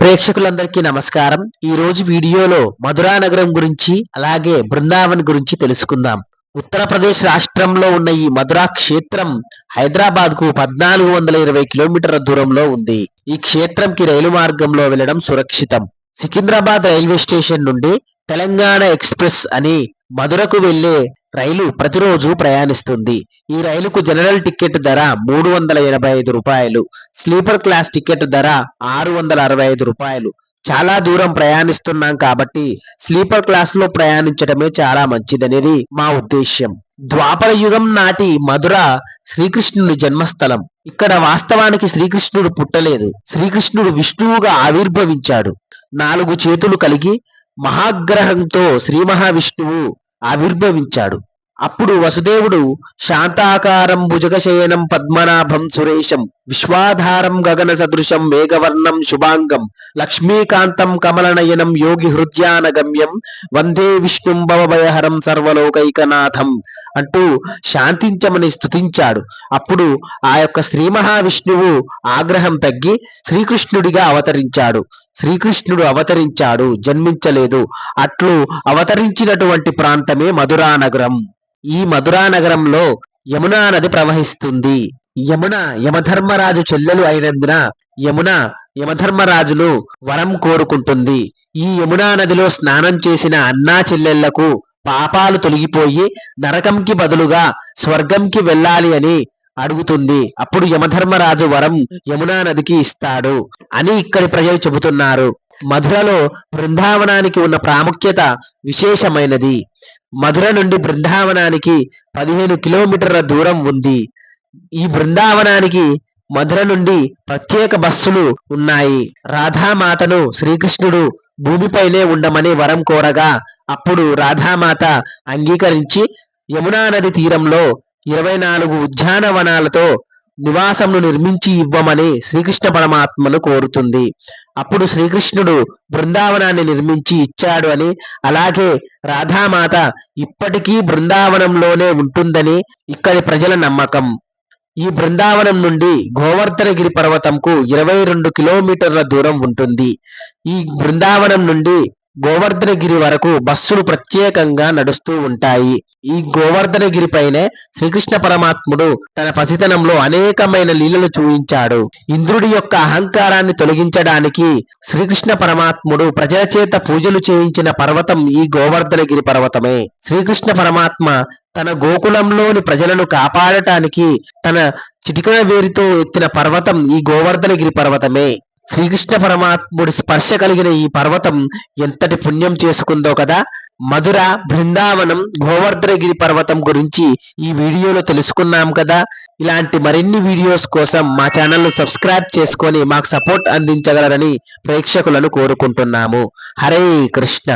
ప్రేక్షకులందరికీ నమస్కారం. ఈ రోజు వీడియోలో మధురా నగరం గురించి అలాగే బృందావన్ గురించి తెలుసుకుందాం. ఉత్తరప్రదేశ్ రాష్ట్రంలో ఉన్న ఈ మధురా క్షేత్రం హైదరాబాద్కు పద్నాలుగు వందల ఇరవై కిలోమీటర్ల దూరంలో ఉంది. ఈ క్షేత్రంకి రైలు మార్గంలో వెళ్ళడం సురక్షితం. సికింద్రాబాద్ రైల్వే స్టేషన్ నుండి తెలంగాణ ఎక్స్ప్రెస్ అని మధురకు వెళ్ళే రైలు ప్రతిరోజు ప్రయాణిస్తుంది. ఈ రైలుకు జనరల్ టికెట్ ధర మూడు వందల ఎనభై ఐదు రూపాయలు. స్లీపర్ క్లాస్ టికెట్ ధర ఆరు వందల అరవై ఐదు రూపాయలు. చాలా దూరం ప్రయాణిస్తున్నాం కాబట్టి స్లీపర్ క్లాస్లో ప్రయాణించడమే చాలా మంచిదనేది మా ఉద్దేశ్యం. ద్వాపర యుగం నాటి మధుర శ్రీకృష్ణుని జన్మస్థలం. ఇక్కడ వాస్తవానికి శ్రీకృష్ణుడు పుట్టలేదు. శ్రీకృష్ణుడు విష్ణువుగా ఆవిర్భవించాడు. నాలుగు చేతులు కలిగి మహాగ్రహంతో శ్రీ మహావిష్ణువు ఆవిర్భవించాడు. అప్పుడు వసుదేవుడు శాంతాకారం భుజగశయనం పద్మనాభం సురేశం విశ్వాధారం గగన సదృశం మేఘవర్ణం శుభాంగం లక్ష్మీకాంతం కమలనయనం యోగి హృద్యానగమ్యం వందే విష్ణుం భవభయహరం సర్వలోకైకనాథం అంటూ శాంతించమని స్తుతించాడు. అప్పుడు ఆ యొక్క శ్రీ మహావిష్ణువు ఆగ్రహం తగ్గి శ్రీకృష్ణుడిగా అవతరించాడు. శ్రీకృష్ణుడు అవతరించాడు జన్మించలేదు. అట్లు అవతరించినటువంటి ప్రాంతమే మధురా నగరం ఈ మధురా నగరంలో యమునా నది ప్రవహిస్తుంది. యమున యమధర్మరాజు చెల్లెలు అయినందున యమున యమధర్మరాజును వరం కోరుకుంటుంది. ఈ యమునా నదిలో స్నానం చేసిన అన్నా చెల్లెళ్ళకు పాపాలు తొలగిపోయి నరకంకి బదులుగా స్వర్గంకి వెళ్ళాలి అని అడుగుతుంది. అప్పుడు యమధర్మరాజు వరం యమునా నదికి ఇస్తాడు అని ఇక్కడి ప్రజలు చెబుతున్నారు. మధురలో బృందావనానికి ఉన్న ప్రాముఖ్యత విశేషమైనది. మధుర నుండి బృందావనానికి పదిహేను కిలోమీటర్ల దూరం ఉంది. ఈ బృందావనానికి మధుర నుండి ప్రత్యేక బస్సులు ఉన్నాయి. రాధామాతను శ్రీకృష్ణుడు భూమిపైనే ఉండమని వరం కోరగా అప్పుడు రాధామాత అంగీకరించి యమునా నది తీరంలో ఇరవై నాలుగు ఉద్యానవనాలతో నివాసంను నిర్మించి ఇవ్వమని శ్రీకృష్ణ పరమాత్మను కోరుతుంది. అప్పుడు శ్రీకృష్ణుడు బృందావనాన్ని నిర్మించి ఇచ్చాడు అని అలాగే రాధామాత ఇప్పటికీ బృందావనంలోనే ఉంటుందని ఇక్కడి ప్రజల నమ్మకం. ఈ బృందావనం నుండి గోవర్ధనగిరి పర్వతంకు ఇరవై రెండు కిలోమీటర్ల దూరం ఉంటుంది. ఈ బృందావనం నుండి గోవర్ధనగిరి వరకు బస్సులు ప్రత్యేకంగా నడుస్తూ ఉంటాయి. ఈ గోవర్ధనగిరి పైనే శ్రీకృష్ణ పరమాత్ముడు తన పసితనంలో అనేకమైన లీలలు చూయించాడు ఇంద్రుడి యొక్క అహంకారాన్ని తొలగించడానికి శ్రీకృష్ణ పరమాత్ముడు ప్రజల చేత పూజలు చేయించిన పర్వతం ఈ గోవర్ధనగిరి పర్వతమే. శ్రీకృష్ణ పరమాత్మ తన గోకులంలోని ప్రజలను కాపాడటానికి తన చిటికన వేరితో ఎత్తిన పర్వతం ఈ గోవర్ధనగిరి పర్వతమే. శ్రీకృష్ణ పరమాత్ముడి స్పర్శ కలిగిన ఈ పర్వతం ఎంతటి పుణ్యం చేసుకుందో కదా. మధుర బృందావనం గోవర్ధనగిరి పర్వతం గురించి ఈ వీడియోలో తెలుసుకున్నాం కదా. ఇలాంటి మరిన్ని వీడియోస్ కోసం మా ఛానల్ను సబ్స్క్రైబ్ చేసుకొని మాకు సపోర్ట్ అందించగలరని ప్రేక్షకులను కోరుకుంటున్నాము. హరే కృష్ణ.